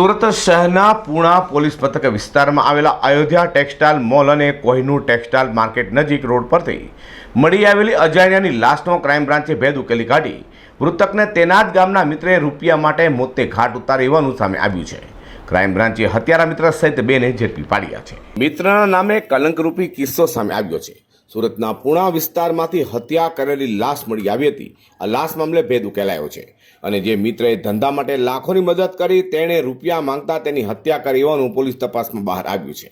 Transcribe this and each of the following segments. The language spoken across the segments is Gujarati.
સુરત શહેરના પૂણા પોલીસ મથક વિસ્તારમાં આવેલા અયોધ્યા ટેક્સટાઇલ મોલ અને કોહિનૂર ટેક્સટાઇલ માર્કેટ નજીક રોડ પરથી મળી આવેલી અજાણ્યાની લાશનો ક્રાઇમ બ્રાન્ચે ભેદ ઉકેલી કાઢી. મૃતકને તેના જ ગામના મિત્રએ રૂપિયા માટે મોતે ઘાટ ઉતારી હોવાનું સામે આવ્યું છે. ક્રાઇમ બ્રાન્ચે હત્યારા મિત્ર સહિત બેને ઝડપી પાડ્યા છે. મિત્રના નામે કલંકરૂપી કિસ્સો સામે આવ્યો છે. સુરતના પૂણા વિસ્તારમાંથી હત્યા કરેલી લાશ મળી આવી હતી. આ લાશ મામલે ભેદ ઉકેલાયો છે. અને જે મિત્રએ ધંધા માટે લાખોની મદદ કરી તેણે રૂપિયા માંગતા તેની હત્યા કરી હોવાનું પોલીસ તપાસમાં બહાર આવ્યું છે.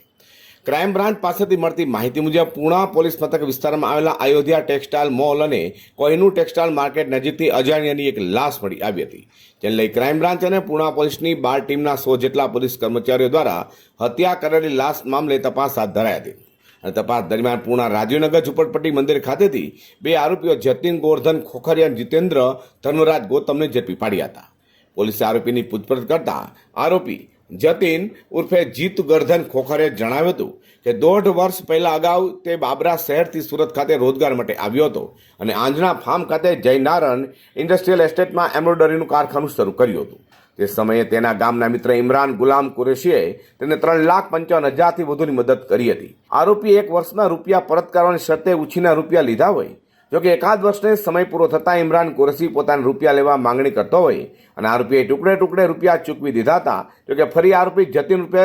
ક્રાઇમ બ્રાન્ચ પાસેથી મળતી માહિતી મુજબ પૂણા પોલીસ મથક વિસ્તારમાં આવેલા અયોધ્યા ટેક્સટાઇલ મોલ અને કોઈનું ટેક્સટાઇલ માર્કેટ નજીકથી અજાણ્યાની એક લાશ મળી આવી હતી. જેને લઈ ક્રાઇમ બ્રાન્ચ અને પૂણા પોલીસની બાર ટીમના સો જેટલા પોલીસ કર્મચારીઓ દ્વારા હત્યા કરેલી લાશ મામલે તપાસ હાથ ધરાઈ હતી. અને તપાસ દરમિયાન પૂર્ણા રાજીવનગર ઝુંપડપટ્ટી મંદિર ખાતેથી બે આરોપીઓ જતીન ગોરધન ખોખરિયા અને જીતેન્દ્ર ધર્મરાજ ગૌતમને ઝડપી પાડ્યા હતા. પોલીસે આરોપીની પૂછપરછ કરતા આરોપી જતીન ઉર્ફે જીત ગર્ધન ખોખરે જણાવ્યું હતું કે દોઢ વર્ષ પહેલા અગાઉ તે બાબરા શહેરથી સુરત ખાતે રોજગાર માટે આવ્યો હતો અને આંજણા ફાર્મ ખાતે જયનારાયણ ઇન્ડસ્ટ્રીયલ એસ્ટેટમાં એમ્બ્રોઇડરીનું કારખાનું શરૂ કર્યું હતું. તે સમયે તેના ગામના મિત્ર ઇમરાન ગુલામ કુરેશીએ તેને ત્રણ લાખ પંચાવન હજારથી વધુની મદદ કરી હતી. આરોપી એક વર્ષના રૂપિયા પરત કરવાની શરતે ઉછીના રૂપિયા લીધા હોય. જોકે એકાદ વર્ષને સમય પૂરો થતાં ઇમરાન કુરેશી પોતાના રૂપિયા લેવા માંગણી કરતો હોય અને આરોપીએ ટુકડે ટુકડે રૂપિયા ચૂકવી દીધા હતા જોકે ફરી આરોપી જતીન રૂપે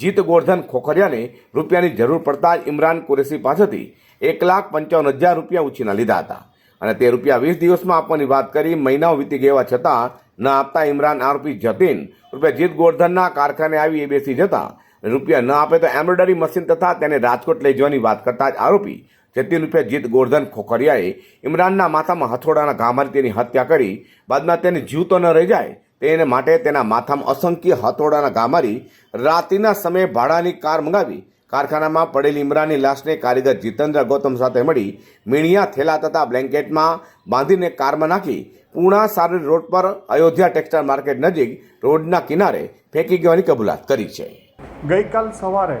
જીત ગોરધન ખોખરિયાને રૂપિયાની જરૂર પડતા જ ઇમરાન કુરેશી પાસેથી એક લાખ પંચાવન હજાર રૂપિયા ઉછીના લીધા હતા. અને તે રૂપિયા વીસ દિવસમાં આપવાની વાત કરી મહિનાઓ વીતી ગયા છતાં ન આપતા ઇમરાન આરોપી જતીન. રૂપિયા જીત ગોરધનના કારખાને આવી એ બેસી જતા. રૂપિયા ન આપે તો એમ્બ્રોઇડરી મશીન તથા તેને રાજકોટ લઈ જવાની વાત કરતા જ આરોપી જતીન રૂપિયા જીત ગોરધન ખોખરિયાએ ઇમરાનના માથામાં હથોડાના ઘા મારી તેની હત્યા કરી. બાદમાં તેને જીવ તો ન રહી જાય તેને માટે તેના માથામાં અસંખ્ય હથોડાના ઘા મારી રાત્રિના સમયે ભાડાની કાર મંગાવી કારખાનામાં પડેલી ઇમરાની લાશને કારીગર જીતેન્દ્ર ગૌતમ સાથે મળી મીણિયા થેલા તથા બ્લેન્કેટમાં બાંધીને કારમાં નાખી પૂણા સારી રોડ પર અયોધ્યા ટેક્સટાઇલ માર્કેટ નજીક રોડના કિનારે ફેંકી ગવાની કબૂલાત કરી છે. ગઈકાલ સવારે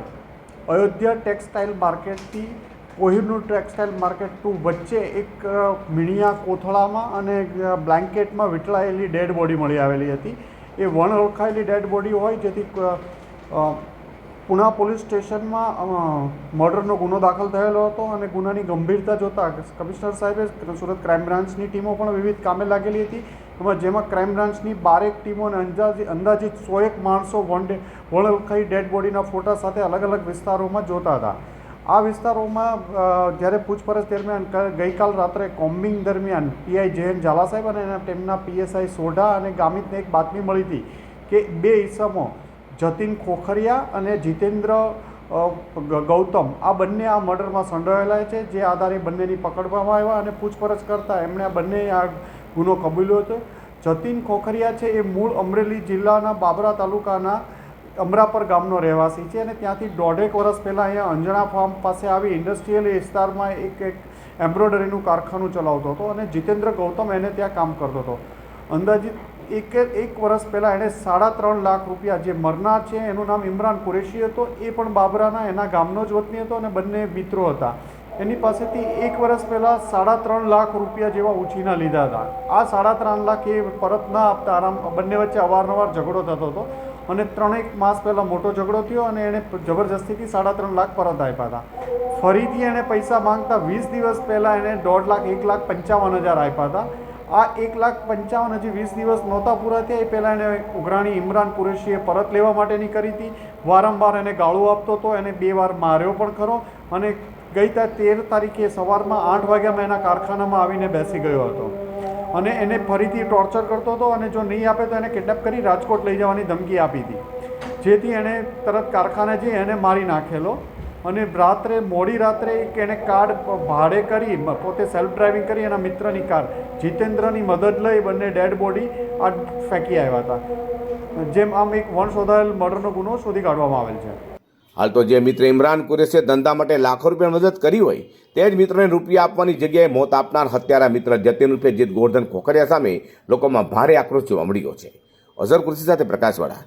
અયોધ્યા ટેક્સટાઇલ માર્કેટથી કોહિરનું ટેક્સટાઇલ માર્કેટ ટુ વચ્ચે એક મીણિયા કોથળામાં અને બ્લેન્કેટમાં વીંટળાયેલી ડેડ બોડી મળી આવેલી હતી. એ વણ ઓળખાયેલી ડેડ બોડી હોય જેથી પુણા પોલીસ સ્ટેશનમાં મર્ડરનો ગુનો દાખલ થયેલો હતો અને ગુનાની ગંભીરતા જોતાં કમિશનર સાહેબે સુરત ક્રાઇમ બ્રાન્ચની ટીમો પણ વિવિધ કામે લાગેલી હતી. એમાં જેમાં ક્રાઇમ બ્રાન્ચની બારેક ટીમો અને અંદાજિત અંદાજિત સોએક માણસો વન ડે, વળખાઈ ડેડ બોડીના ફોટા સાથે અલગ અલગ વિસ્તારોમાં જોતા હતા. આ વિસ્તારોમાં જ્યારે પૂછપરછ દરમિયાન ગઈકાલ રાત્રે કોમ્બિંગ દરમિયાન પીઆઈ જયંત ઝાલા સાહેબ અને તેમના પીએસઆઈ સોઢા અને ગામિતને એક બાતમી મળી હતી કે બે ઈસમો જતીન ખોખરિયા અને જીતેન્દ્ર ગૌતમ આ બંને આ મર્ડરમાં સંડોવાયેલા છે. જે આધારે બંનેની પકડવામાં આવ્યા અને પૂછપરછ કરતાં એમણે આ બંને આ ગુનો કબૂલ્યો હતો. જતીન ખોખરિયા છે એ મૂળ અમરેલી જિલ્લાના બાબરા તાલુકાના અમરાપર ગામનો રહેવાસી છે અને ત્યાંથી દોઢેક વર્ષ પહેલાં અહીંયા અંજણા ફાર્મ પાસે આવી ઇન્ડસ્ટ્રીયલ વિસ્તારમાં એક એક એમ્બ્રોઇડરીનું કારખાનું ચલાવતો હતો અને જીતેન્દ્ર ગૌતમ એને ત્યાં કામ કરતો હતો. અંદાજિત એક એક વર્ષ પહેલાં એણે સાડા ત્રણ લાખ રૂપિયા જે મરનાર છે, એનું નામ ઇમરાન કુરેશી હતો, એ પણ બાબરાના, એના ગામનો જ વતની હતો અને બંને મિત્રો હતા. એની પાસેથી એક વર્ષ પહેલાં સાડા ત્રણ લાખ રૂપિયા જેવા ઉછીના લીધા હતા. આ સાડા ત્રણ લાખ એ પરત ના આપતા આરામ, બંને વચ્ચે અવારનવાર ઝઘડો થતો હતો અને ત્રણેક માસ પહેલાં મોટો ઝઘડો થયો અને એણે જબરજસ્તીથી સાડા ત્રણ લાખ પરત આપ્યા હતા. ફરીથી એણે પૈસા માંગતા વીસ દિવસ પહેલાં એણે દોઢ લાખ, એક લાખ પંચાવન હજાર આપ્યા હતા. આ એક લાખ પંચાવન હજી વીસ દિવસ નહોતા પૂરા થયા. એ પહેલાં એણે ઉઘરાણી ઇમરાન કુરેશીએ પરત લેવા માટેની કરી હતી. વારંવાર એને ગાળું આપતો હતો, એને બે વાર માર્યો પણ ખરો. અને ગઈ તા તેર તારીખે સવારમાં આઠ વાગ્યામાં એના કારખાનામાં આવીને બેસી ગયો હતો. અને એને ફરીથી ટોર્ચર કરતો હતો અને જો નહીં આપે તો એને કિડનેપ કરી રાજકોટ લઈ જવાની ધમકી આપી હતી. જેથી એણે તરત કારખાને જઈ એને મારી નાખેલો. અને રાત્રે, મોડી રાત્રે એક એણે કાર ભાડે કરી પોતે સેલ્ફ ડ્રાઇવિંગ કરી, એના મિત્રની કાર જીતેન્દ્રની મદદ લઈ બંને ડેડ બોડી આ ફેંકી આવ્યા હતા. જેમ આમ એક વણ શોધાયેલ મર્ડરનો ગુનો શોધી કાઢવામાં આવેલ છે. હાલ તો જે મિત્ર ઇમરાન કુરેશે ધંધા માટે લાખો રૂપિયા મદદ કરી હોય, તે જ મિત્રને રૂપિયા આપવાની જગ્યાએ મોત આપનાર હત્યારા મિત્ર જતીન રૂપે જીત ગોરધન ખોખરિયા સામે લોકોમાં ભારે આક્રોશ જોવા મળ્યો છે. અઝર કૃષિ સાથે પ્રકાશવાળા